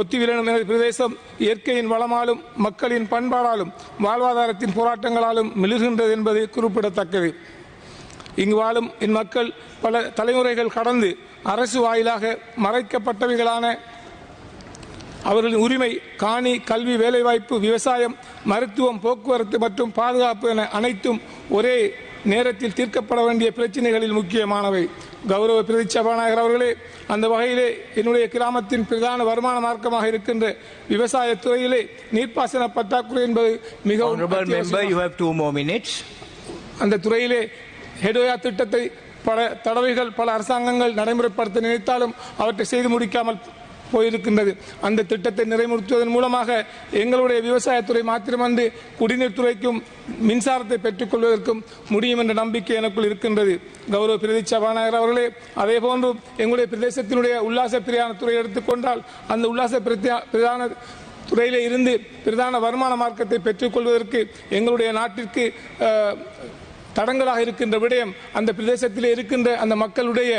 ஒத்திவிலனும் எனது பிரதேசம் இயற்கையின் வளமாலும் மக்களின் பண்பாடாலும் வாழ்வாதாரத்தின் போராட்டங்களாலும் மிளிர்கின்றது என்பது குறிப்பிடத்தக்கது. இங்கு வாழும் என் மக்கள் பல தலைமுறைகள் கடந்து அரசு வாயிலாக மறைக்கப்பட்டவைகளான அவர்களின் உரிமை காணி கல்வி வேலைவாய்ப்பு விவசாயம் மருத்துவம் போக்குவரத்து மற்றும் பாதுகாப்பு என அனைத்தும் ஒரே நேரத்தில் தீர்க்கப்பட வேண்டிய பிரச்சனைகளில் முக்கியமானவை கௌரவ பிரதி சபாநாயகர் அவர்களே அந்த வகையிலே என்னுடைய கிராமத்தின் பிரதான வருமான மார்க்கமாக இருக்கின்ற விவசாயத் துறையிலே நீர்ப்பாசன பற்றாக்குறை என்பது மிகவும். அந்த துறையிலே ஹெடோயா திட்டத்தை பல தடவைகள் பல அரசாங்கங்கள் நடைமுறைப்படுத்த நினைத்தாலும் அவற்றை செய்து முடிக்காமல் போயிருக்கின்றது. அந்த திட்டத்தை நிறைமுறுத்துவதன் மூலமாக எங்களுடைய விவசாயத்துறை மாத்திரமன்று குடிநீர் துறைக்கும் மின்சாரத்தை பெற்றுக்கொள்வதற்கும் முடியும் என்ற நம்பிக்கை எனக்குள் இருக்கின்றது. கௌரவ பிரதி சபாநாயகர் அவர்களே அதே போன்று எங்களுடைய பிரதேசத்தினுடைய உல்லாச பிரியான துறையை எடுத்துக்கொண்டால் அந்த உல்லாச பிரதான துறையிலே இருந்து பிரதான வருமான மார்க்கத்தை பெற்றுக்கொள்வதற்கு எங்களுடைய நாட்டிற்கு தடங்களாக இருக்கின்ற விடயம் அந்த பிரதேசத்தில் இருக்கின்ற அந்த மக்களுடைய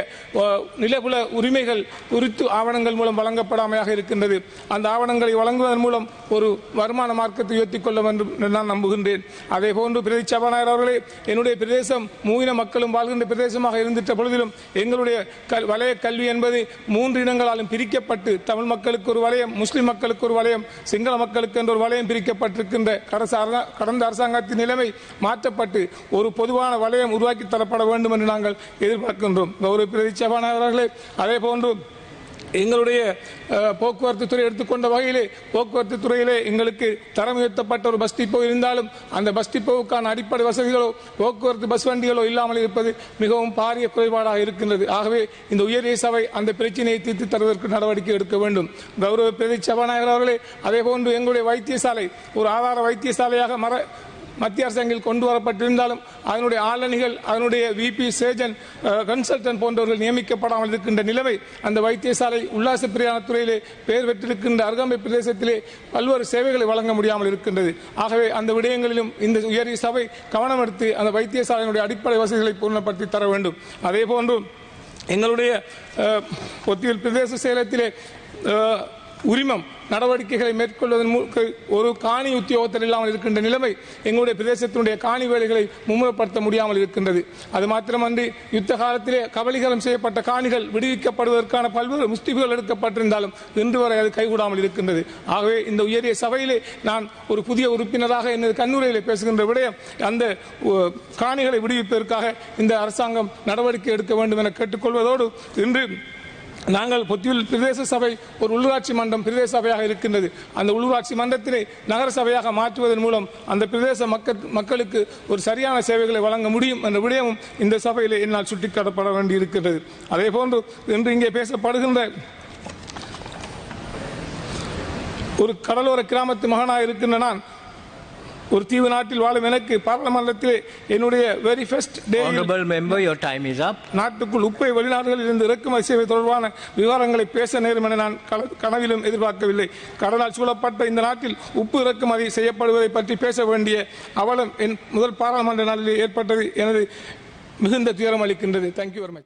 நிலபுல உரிமைகள் குறித்து ஆவணங்கள் மூலம் வழங்கப்படாமையாக இருக்கின்றது. அந்த ஆவணங்களை வழங்குவதன் மூலம் ஒரு வருமான மார்க்கத்தை உயர்த்தி கொள்ள வேண்டும் என்று நான் நம்புகின்றேன். அதே போன்று பிரதி சபாநாயகர் அவர்களே என்னுடைய பிரதேசம் மூவின மக்களும் வாழ்கின்ற பிரதேசமாக இருந்திட்ட பொழுதிலும் எங்களுடைய கல் வலய கல்வி என்பது மூன்று இனங்களாலும் பிரிக்கப்பட்டு தமிழ் மக்களுக்கு ஒரு வலயம் முஸ்லிம் மக்களுக்கு ஒரு வலயம் சிங்கள மக்களுக்கு என்ற ஒரு வலயம் பிரிக்கப்பட்டிருக்கின்ற கடந்த அரசா- கடந்த அரசாங்கத்தின் நிலைமை மாற்றப்பட்டு ஒரு பொதுவான வலயம் உருவாக்கி தரப்பட வேண்டும் என்று நாங்கள் எதிர்பார்க்கின்றோம். கௌரவ பிரதி சபாநாயகர் அவர்களே அதே போன்று எங்களுடைய போக்குவரத்து துறை எடுத்துக்கொண்ட வகையிலே போக்குவரத்து துறையிலே எங்களுக்கு தரம் உயர்த்தப்பட்ட ஒரு பஸ் டிப்போ இருந்தாலும் அந்த பஸ் டிப்போவுக்கான அடிப்படை வசதிகளோ போக்குவரத்து பஸ் வண்டிகளோ இல்லாமல் இருப்பது மிகவும் பாரிய குறைபாடாக இருக்கின்றது. ஆகவே இந்த உயரிய சபை அந்த பிரச்சனையை தீர்த்து தருவதற்கு நடவடிக்கை எடுக்க வேண்டும். கௌரவ பிரதி சபாநாயகர் அவர்களே அதே போன்று எங்களுடைய வைத்தியசாலை ஒரு ஆதார வைத்தியசாலையாக மர மத்திய அரசாங்கில் கொண்டு வரப்பட்டிருந்தாலும் அதனுடைய ஆளணிகள் அதனுடைய விபி சேஜன் கன்சல்டன்ட் போன்றவர்கள் நியமிக்கப்படாமல் இருக்கின்ற நிலைமை அந்த வைத்தியசாலை உல்லாச பிரியாணத்துறையிலே பெயர் பெற்றிருக்கின்ற அருகாமை பிரதேசத்திலே பல்வேறு சேவைகளை வழங்க முடியாமல் இருக்கின்றது. ஆகவே அந்த விடயங்களிலும் இந்த உயரிய சபை கவனம் எடுத்து அந்த வைத்தியசாலையினுடைய அடிப்படை வசதிகளை பூர்ணப்படுத்தி தர வேண்டும். அதே போன்று எங்களுடைய அஹ், பிரதேச சேலத்திலே உரிமம் நடவடிக்கைகளை மேற்கொள்வதன் ஒரு காணி உத்தியோகத்தில் இல்லாமல் இருக்கின்ற நிலைமை எங்களுடைய பிரதேசத்தினுடைய காணி வேலைகளை மும்முரப்படுத்த முடியாமல் இருக்கின்றது. அது மாத்திரமன்றி யுத்த காலத்திலே கபலீகரம் செய்யப்பட்ட காணிகள் விடுவிக்கப்படுவதற்கான பல்வேறு முஸ்திபுகள் எடுக்கப்பட்டிருந்தாலும் இன்று வரை அது கைகூடாமல் இருக்கின்றது. ஆகவே இந்த உயரிய சபையிலே நான் ஒரு புதிய உறுப்பினராக எனது கண்ணுரையிலே பேசுகின்ற விடயம் அந்த காணிகளை விடுவிப்பதற்காக இந்த அரசாங்கம் நடவடிக்கை எடுக்க வேண்டும் என கேட்டுக்கொள்வதோடு இன்று நாங்கள் பொத்தியில் பிரதேச சபை ஒரு உள்ளூராட்சி மன்றம் பிரதேச சபையாக இருக்கின்றது. அந்த உள்ளூராட்சி மன்றத்தினை நகர சபையாக மாற்றுவதன் மூலம் அந்த பிரதேச மக்கள் மக்களுக்கு ஒரு சரியான சேவைகளை வழங்க முடியும் என்ற விடயமும் இந்த சபையில் என்னால் சுட்டிக்காட்டப்பட வேண்டியிருக்கிறது அதே போன்று இன்று இங்கே பேசப்படுகின்ற ஒரு கடலோர கிராமத்து மகனாக இருக்கின்ற நான் ஒரு தீவு நாட்டில் வாழும் எனக்கு பாராளுமன்றத்திலே என்னுடைய very first day Honorable member, your time is up. நாட்டுக்குள் உப்பை வெளிநாடுகளில் இருந்து இறக்குமதி செய்வது தொடர்பான விவரங்களை பேச நேரும் என நான் கல- கனவிலும் எதிர்பார்க்கவில்லை. கடலால் சூழப்பட்ட இந்த நாட்டில் உப்பு இறக்குமதி செய்யப்படுவதை பற்றி பேச வேண்டிய அவலம் என் முதல் பாராளுமன்ற நாளில் ஏற்பட்டது எனது மிகுந்த துயரம் அளிக்கின்றது. Thank you very much